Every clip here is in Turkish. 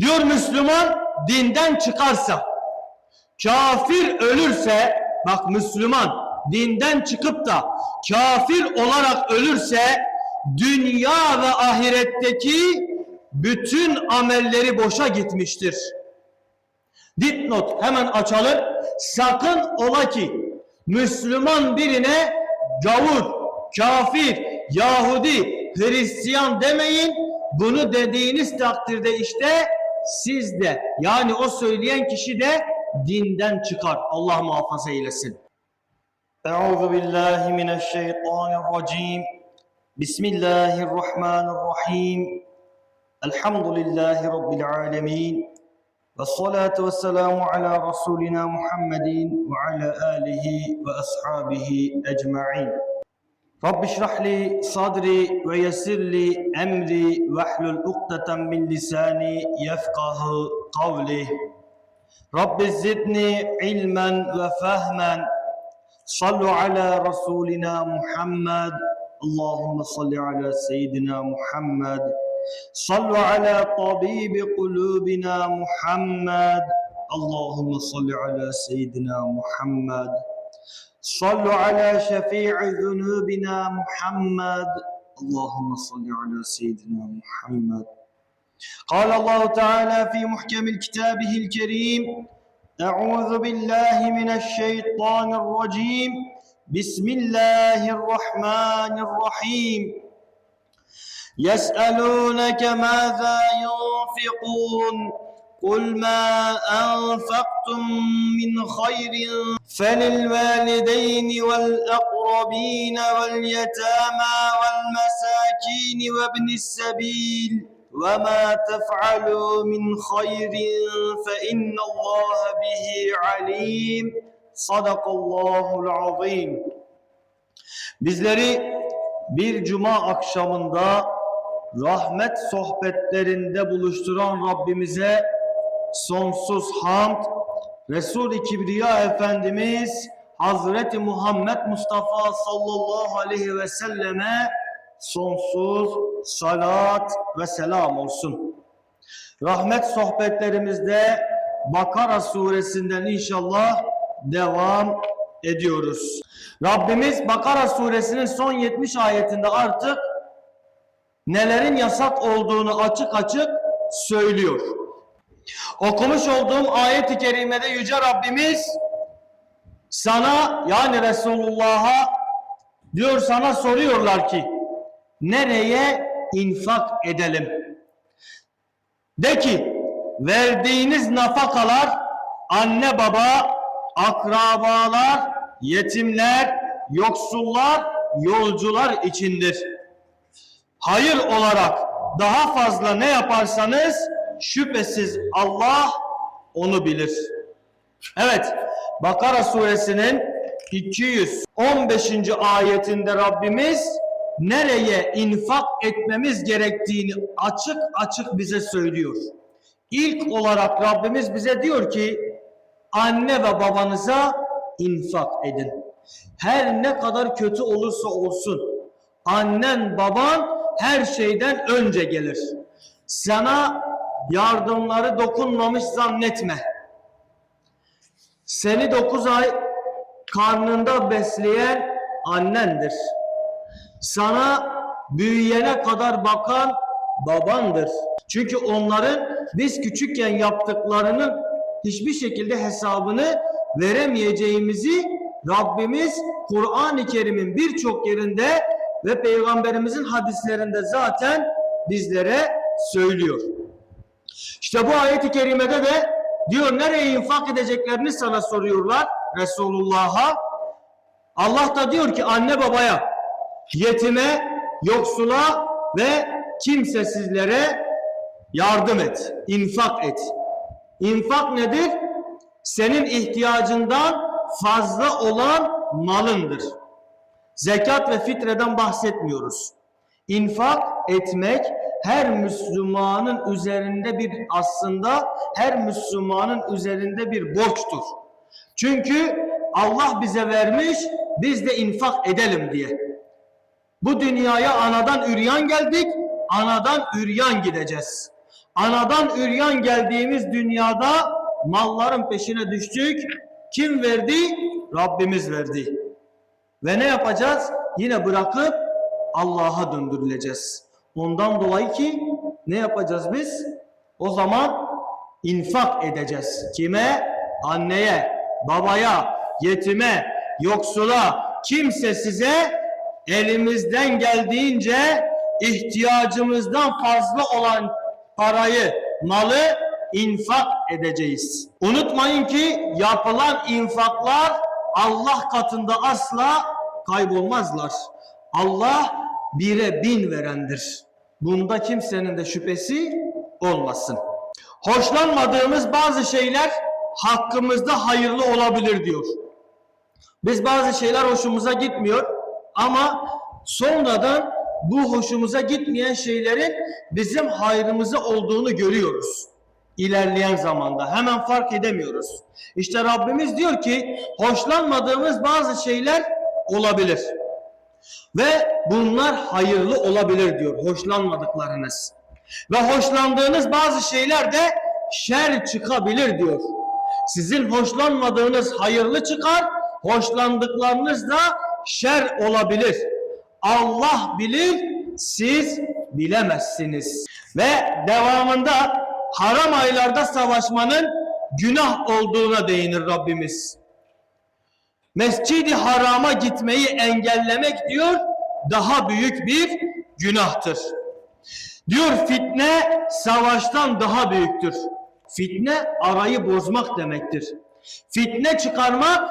Diyor Müslüman dinden çıkarsa, kafir ölürse, bak Müslüman dinden çıkıp da kafir olarak ölürse dünya ve ahiretteki bütün amelleri boşa gitmiştir. Dipnot hemen açalım. Sakın ola ki Müslüman birine gavur, kafir, Yahudi, Hristiyan demeyin. Bunu dediğiniz takdirde işte siz de yani o söyleyen kişi de dinden çıkar. Allah muhafaza eylesin. Euzu billahi mineşşeytanirracim. Bismillahirrahmanirrahim. Elhamdülillahi rabbil alamin. Ve salatu ve selamu ala rasulina Muhammedin ve ala alihi ve ashabihi ecma'in. رب اشرح لي صدري ويسر لي أمري واحلل عقدة من لساني يفقه قولي. رب زدني علما وفهما. صلوا على رسولنا محمد. اللهم صل على سيدنا محمد. صلوا على طبيب قلوبنا محمد. اللهم صل على سيدنا محمد. صلوا على شفيع ذنوبنا محمد. اللهم صل على سيدنا محمد. قال الله تعالى في محكم كتابه الكريم أعوذ بالله من الشيطان الرجيم. بسم الله الرحمن الرحيم. يسألونك ماذا ينفقون؟ قل ما أنفقتم من خير فللوالدين والأقربين واليتامى والمساكين وابن السبيل وما تفعلوا من خير فإن الله به عليم صدق الله العظيم Bizleri bir cuma akşamında rahmet sohbetlerinde buluşturan Rabbimize sonsuz hamd, Resul-i Kibriya Efendimiz Hazreti Muhammed Mustafa sallallahu aleyhi ve selleme sonsuz salat ve selam olsun. Rahmet sohbetlerimizde Bakara suresinden inşallah devam ediyoruz. Rabbimiz Bakara suresinin son 70 ayetinde artık nelerin yasak olduğunu açık açık söylüyor. Okumuş olduğum ayet-i kerimede Yüce Rabbimiz sana yani Resulullah'a diyor sana soruyorlar ki nereye infak edelim? De ki verdiğiniz nafakalar anne baba, akrabalar, yetimler, yoksullar, yolcular içindir. Hayır olarak daha fazla ne yaparsanız şüphesiz Allah onu bilir. Evet, Bakara suresinin 215. ayetinde Rabbimiz nereye infak etmemiz gerektiğini açık açık bize söylüyor. İlk olarak Rabbimiz bize diyor ki anne ve babanıza infak edin. Her ne kadar kötü olursa olsun annen baban her şeyden önce gelir. Sana yardımları dokunmamış zannetme. Seni dokuz ay karnında besleyen annendir. Sana büyüyene kadar bakan babandır. Çünkü onların biz küçükken yaptıklarının hiçbir şekilde hesabını veremeyeceğimizi Rabbimiz Kur'an-ı Kerim'in birçok yerinde ve Peygamberimizin hadislerinde zaten bizlere söylüyor. İşte bu ayet-i kerimede de diyor nereye infak edeceklerini sana soruyorlar Resulullah'a. Allah da diyor ki anne babaya, yetime, yoksula ve kimsesizlere yardım et, infak et. İnfak nedir? Senin ihtiyacından fazla olan malındır. Zekat ve fitreden bahsetmiyoruz. İnfak etmek her Müslümanın üzerinde bir aslında her Müslümanın üzerinde bir borçtur. Çünkü Allah bize vermiş, biz de infak edelim diye. Bu dünyaya anadan üryan geldik, anadan üryan gideceğiz. Anadan üryan geldiğimiz dünyada malların peşine düştük. Kim verdi? Rabbimiz verdi. Ve ne yapacağız? Yine bırakıp Allah'a döndürüleceğiz. Ondan dolayı ki ne yapacağız biz? O zaman infak edeceğiz. Kime? Anneye, babaya, yetime, yoksula, kimse size elimizden geldiğince ihtiyacımızdan fazla olan parayı, malı infak edeceğiz. Unutmayın ki yapılan infaklar Allah katında asla kaybolmazlar. Allah bire bin verendir. Bunda kimsenin de şüphesi olmasın. Hoşlanmadığımız bazı şeyler hakkımızda hayırlı olabilir diyor. Biz bazı şeyler hoşumuza gitmiyor ama sonradan bu hoşumuza gitmeyen şeylerin bizim hayrımıza olduğunu görüyoruz. İlerleyen zamanda hemen fark edemiyoruz. İşte Rabbimiz diyor ki hoşlanmadığımız bazı şeyler olabilir. Ve bunlar hayırlı olabilir diyor hoşlanmadıklarınız. Ve hoşlandığınız bazı şeyler de şer çıkabilir diyor. Sizin hoşlanmadığınız hayırlı çıkar, hoşlandıklarınız da şer olabilir. Allah bilir, siz bilemezsiniz. Ve devamında haram aylarda savaşmanın günah olduğuna değinir Rabbimiz. Mescidi harama gitmeyi engellemek diyor daha büyük bir günahtır. Diyor fitne savaştan daha büyüktür. Fitne arayı bozmak demektir. Fitne çıkarmak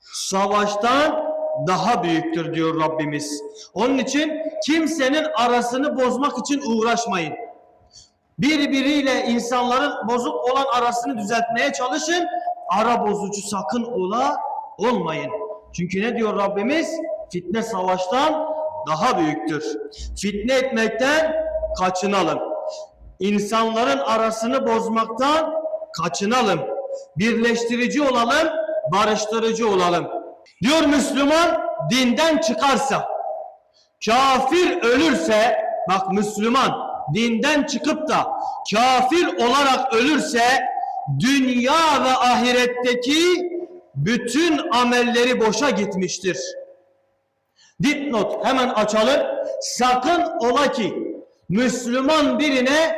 savaştan daha büyüktür diyor Rabbimiz. Onun için kimsenin arasını bozmak için uğraşmayın. Birbiriyle insanların bozuk olan arasını düzeltmeye çalışın. Ara bozucu sakın ola olmayın. Çünkü ne diyor Rabbimiz? Fitne savaştan daha büyüktür. Fitne etmekten kaçınalım. İnsanların arasını bozmaktan kaçınalım. Birleştirici olalım, barıştırıcı olalım. Diyor Müslüman dinden çıkarsa, kafir ölürse, bak Müslüman dinden çıkıp da kafir olarak ölürse dünya ve ahiretteki bütün amelleri boşa gitmiştir. Dipnot hemen açalım. Sakın ola ki Müslüman birine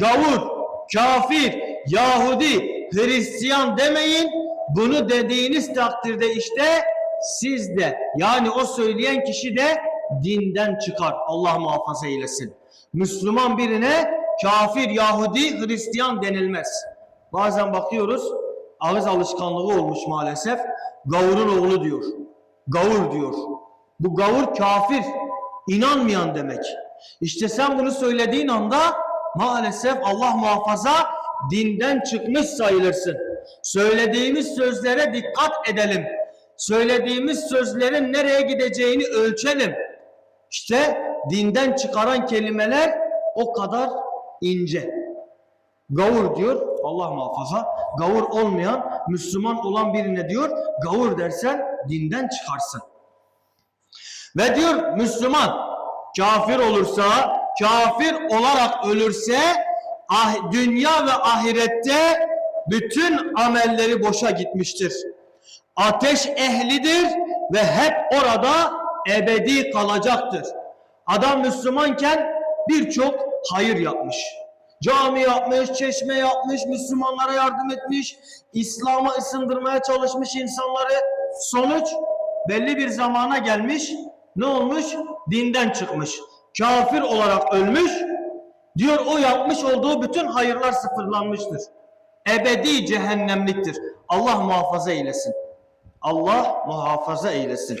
gavur, kafir, Yahudi, Hristiyan demeyin. Bunu dediğiniz takdirde işte siz de yani o söyleyen kişi de dinden çıkar. Allah muhafaza eylesin. Müslüman birine kafir, Yahudi, Hristiyan denilmez. Bazen bakıyoruz ağız alışkanlığı olmuş maalesef. Gavurun oğlu diyor. Gavur diyor. Bu gavur kafir, inanmayan demek. İşte sen bunu söylediğin anda maalesef Allah muhafaza dinden çıkmış sayılırsın. Söylediğimiz sözlere dikkat edelim. Söylediğimiz sözlerin nereye gideceğini ölçelim. İşte dinden çıkaran kelimeler o kadar ince. Gavur diyor Allah muhafaza. Gavur olmayan, Müslüman olan birine diyor gavur dersen dinden çıkarsın. Ve diyor Müslüman kafir olursa, kafir olarak ölürse ah, dünya ve ahirette bütün amelleri boşa gitmiştir. Ateş ehlidir ve hep orada ebedi kalacaktır. Adam Müslümanken birçok hayır yapmış. Cami yapmış, çeşme yapmış, Müslümanlara yardım etmiş, İslam'a ısındırmaya çalışmış insanları. Sonuç belli bir zamana gelmiş. Ne olmuş? Dinden çıkmış. Kafir olarak ölmüş. Diyor o yapmış olduğu bütün hayırlar sıfırlanmıştır. Ebedi cehennemliktir. Allah muhafaza eylesin. Allah muhafaza eylesin.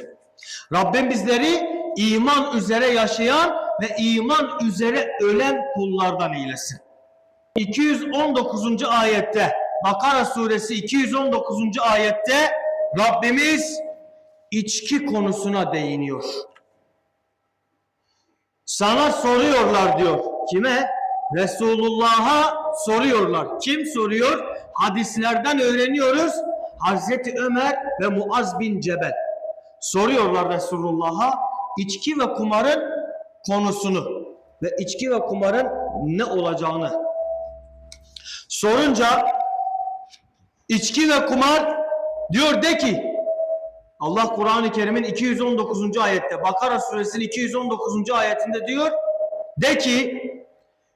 Rabbim bizleri iman üzere yaşayan ve iman üzere ölen kullardan eylesin. 219. ayette Bakara suresi 219. ayette Rabbimiz içki konusuna değiniyor. Sana soruyorlar diyor. Kime? Resulullah'a soruyorlar. Kim soruyor? Hadislerden öğreniyoruz. Hazreti Ömer ve Muaz bin Cebel. Soruyorlar Resulullah'a içki ve kumarın konusunu ve içki ve kumarın ne olacağını Sorunca içki ve kumar diyor de ki Allah Kur'an-ı Kerim'in 219. ayette Bakara suresinin 219. ayetinde diyor de ki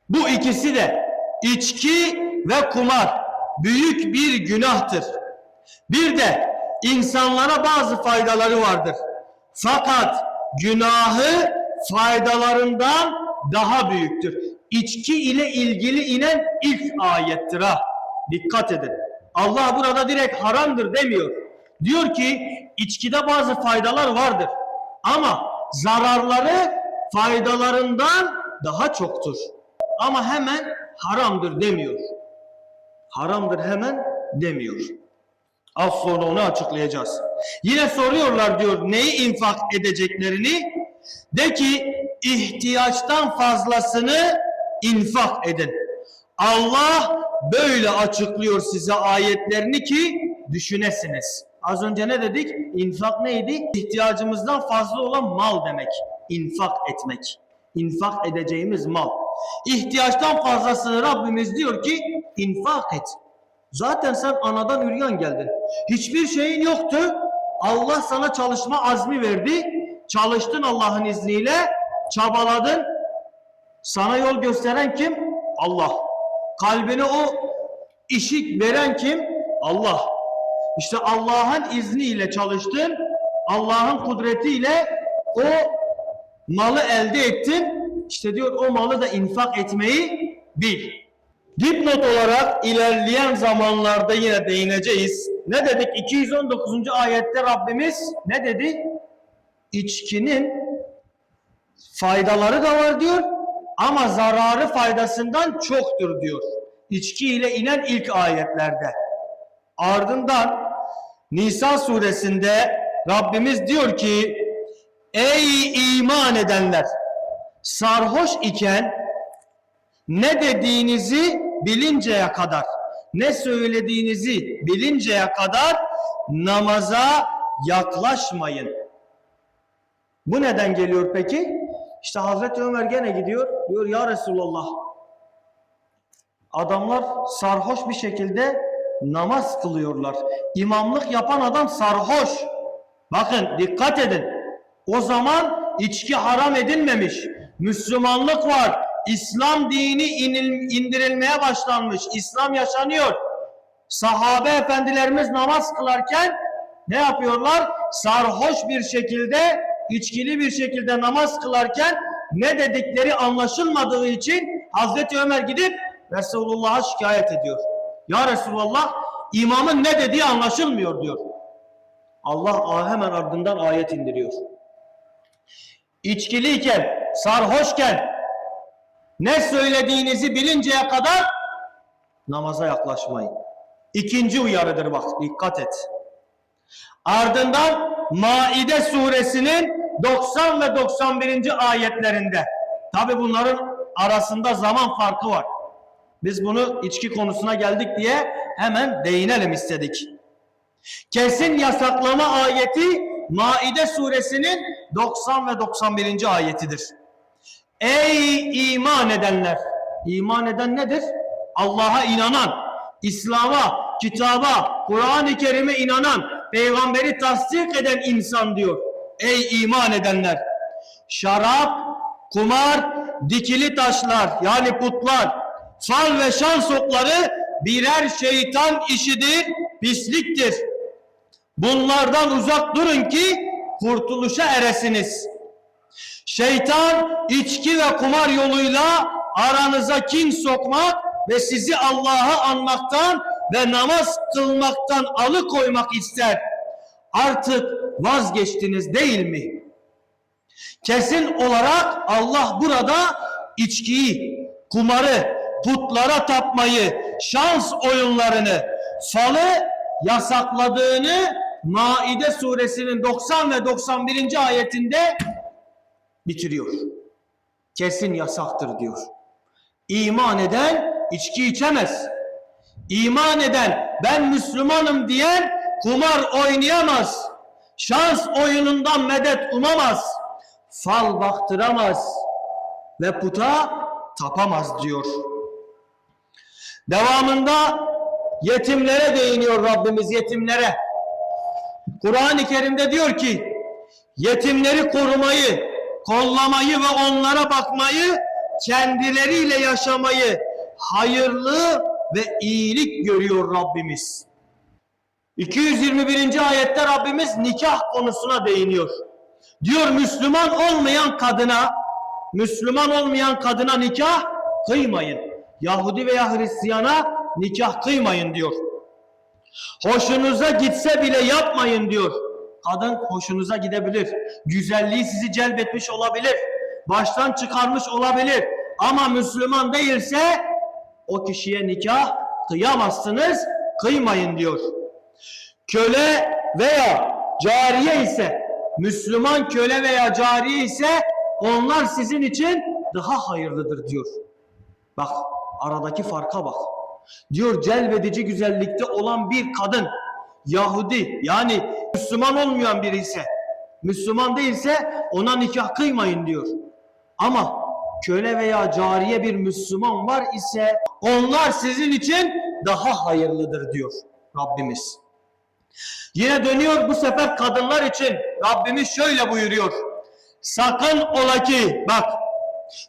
bu ikisi de içki ve kumar büyük bir günahtır. Bir de insanlara bazı faydaları vardır. Fakat günahı faydalarından daha büyüktür. İçki ile ilgili inen ilk ayettir ha. Dikkat edin. Allah burada direkt haramdır demiyor. Diyor ki içkide bazı faydalar vardır. Ama zararları faydalarından daha çoktur. Ama hemen haramdır demiyor. Haramdır hemen demiyor. Az sonra onu açıklayacağız. Yine soruyorlar diyor neyi infak edeceklerini? De ki ihtiyaçtan fazlasını infak edin. Allah böyle açıklıyor size ayetlerini ki düşünesiniz. Az önce ne dedik? İnfak neydi? İhtiyacımızdan fazla olan mal demek. İnfak etmek. İnfak edeceğimiz mal. İhtiyaçtan fazlasını Rabbimiz diyor ki infak et. Zaten sen anadan üryan geldin. Hiçbir şeyin yoktu. Allah sana çalışma azmi verdi. Çalıştın Allah'ın izniyle. Çabaladın. Sana yol gösteren kim? Allah. Kalbine o işi veren kim? Allah. İşte Allah'ın izniyle çalıştın. Allah'ın kudretiyle o malı elde ettin. İşte diyor o malı da infak etmeyi bil. Dipnot olarak ilerleyen zamanlarda yine değineceğiz. Ne dedik? 219. ayette Rabbimiz ne dedi? İçkinin faydaları da var diyor ama zararı faydasından çoktur diyor. İçki ile inen ilk ayetlerde. Ardından Nisa suresinde Rabbimiz diyor ki Ey iman edenler sarhoş iken ne dediğinizi bilinceye kadar, ne söylediğinizi bilinceye kadar namaza yaklaşmayın. Bu neden geliyor peki? İşte Hazreti Ömer gene gidiyor. Diyor ya Resulallah. Adamlar sarhoş bir şekilde namaz kılıyorlar. İmamlık yapan adam sarhoş. Bakın dikkat edin. O zaman içki haram edilmemiş. Müslümanlık var. İslam dini indirilmeye başlanmış. İslam yaşanıyor. Sahabe efendilerimiz namaz kılarken ne yapıyorlar? Sarhoş bir şekilde, içkili bir şekilde namaz kılarken ne dedikleri anlaşılmadığı için Hazreti Ömer gidip Resulullah'a şikayet ediyor. Ya Resulullah imamın ne dediği anlaşılmıyor diyor. Allah hemen ardından ayet indiriyor. İçkiliyken, sarhoşken ne söylediğinizi bilinceye kadar namaza yaklaşmayın. İkinci uyarıdır bak dikkat et. Ardından Maide suresinin 90 ve 91. ayetlerinde tabi bunların arasında zaman farkı var. Biz bunu içki konusuna geldik diye hemen değinelim istedik. Kesin yasaklama ayeti Maide suresinin 90 ve 91. ayetidir. Ey iman edenler! İman eden nedir? Allah'a inanan, İslam'a, kitaba, Kur'an-ı Kerim'e inanan, peygamberi tasdik eden insan diyor. Ey iman edenler! Şarap, kumar, dikili taşlar yani putlar, fal ve şans okları birer şeytan işidir, pisliktir. Bunlardan uzak durun ki kurtuluşa eresiniz. Şeytan içki ve kumar yoluyla aranıza kin sokmak ve sizi Allah'a anmaktan ve namaz kılmaktan alıkoymak ister. Artık vazgeçtiniz değil mi? Kesin olarak Allah burada içkiyi, kumarı, putlara tapmayı, şans oyunlarını, falı yasakladığını Maide suresinin 90 ve 91. ayetinde bitiriyor. Kesin yasaktır diyor. İman eden içki içemez. İman eden ben Müslümanım diyen kumar oynayamaz. Şans oyunundan medet umamaz. Fal baktıramaz. Ve puta tapamaz diyor. Devamında yetimlere değiniyor Rabbimiz yetimlere. Kur'an-ı Kerim'de diyor ki yetimleri korumayı, kollamayı ve onlara bakmayı, kendileriyle yaşamayı hayırlı ve iyilik görüyor Rabbimiz. 221. ayette Rabbimiz nikah konusuna değiniyor. Diyor Müslüman olmayan kadına, Müslüman olmayan kadına nikah kıymayın. Yahudi veya Hristiyana nikah kıymayın diyor. Hoşunuza gitse bile yapmayın diyor. Kadın hoşunuza gidebilir. Güzelliği sizi celbetmiş olabilir. Baştan çıkarmış olabilir. Ama Müslüman değilse o kişiye nikah kıyamazsınız, kıymayın diyor. Köle veya cariye ise, Müslüman köle veya cariye ise onlar sizin için daha hayırlıdır diyor. Bak aradaki farka bak. Diyor celbedici güzellikte olan bir kadın Yahudi yani Müslüman olmayan biri ise Müslüman değilse ona nikah kıymayın diyor. Ama köle veya cariye bir Müslüman var ise onlar sizin için daha hayırlıdır diyor Rabbimiz. Yine dönüyor bu sefer kadınlar için Rabbimiz şöyle buyuruyor. Sakın ola ki bak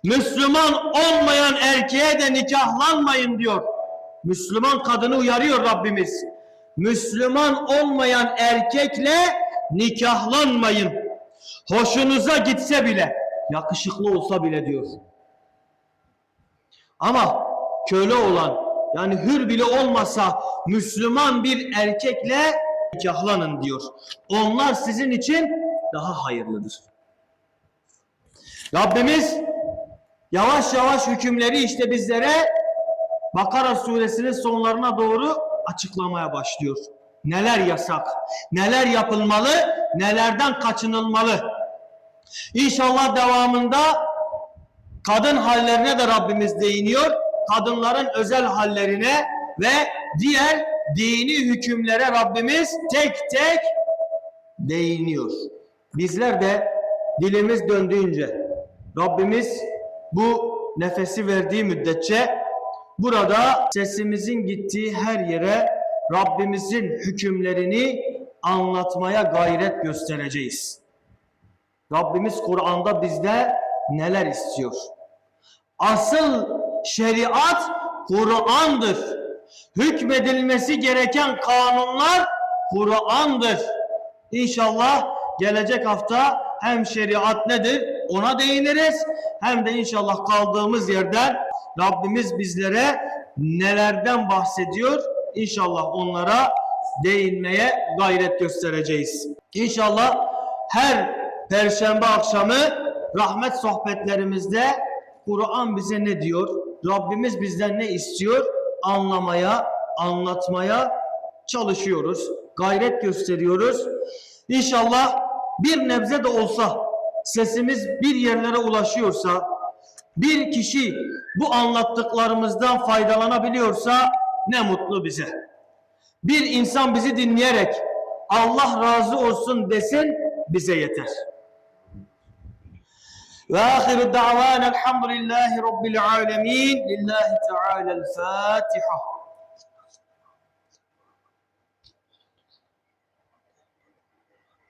Müslüman olmayan erkeğe de nikahlanmayın diyor. Müslüman kadını uyarıyor Rabbimiz. Müslüman olmayan erkekle nikahlanmayın. Hoşunuza gitse bile, yakışıklı olsa bile diyor. Ama köle olan, yani hür bile olmasa Müslüman bir erkekle nikahlanın diyor. Onlar sizin için daha hayırlıdır. Rabbimiz yavaş yavaş hükümleri işte bizlere Bakara suresinin sonlarına doğru açıklamaya başlıyor. Neler yasak, neler yapılmalı, nelerden kaçınılmalı. İnşallah devamında kadın hallerine de Rabbimiz değiniyor. Kadınların özel hallerine ve diğer dini hükümlere Rabbimiz tek tek değiniyor. Bizler de dilimiz döndüğünce Rabbimiz bu nefesi verdiği müddetçe burada sesimizin gittiği her yere Rabbimizin hükümlerini anlatmaya gayret göstereceğiz. Rabbimiz Kur'an'da bizde neler istiyor? Asıl şeriat Kur'an'dır. Hükmedilmesi gereken kanunlar Kur'an'dır. İnşallah gelecek hafta hem şeriat nedir ona değiniriz hem de inşallah kaldığımız yerden Rabbimiz bizlere nelerden bahsediyor İnşallah onlara değinmeye gayret göstereceğiz. İnşallah her perşembe akşamı rahmet sohbetlerimizde Kur'an bize ne diyor? Rabbimiz bizden ne istiyor? Anlamaya, anlatmaya çalışıyoruz. Gayret gösteriyoruz. İnşallah bir nebze de olsa sesimiz bir yerlere ulaşıyorsa, bir kişi bu anlattıklarımızdan faydalanabiliyorsa ne mutlu bize. Bir insan bizi dinleyerek Allah razı olsun desin bize yeter. وآخر الدعوان الحمد لله رب العالمين لله تعالى الفاتحة.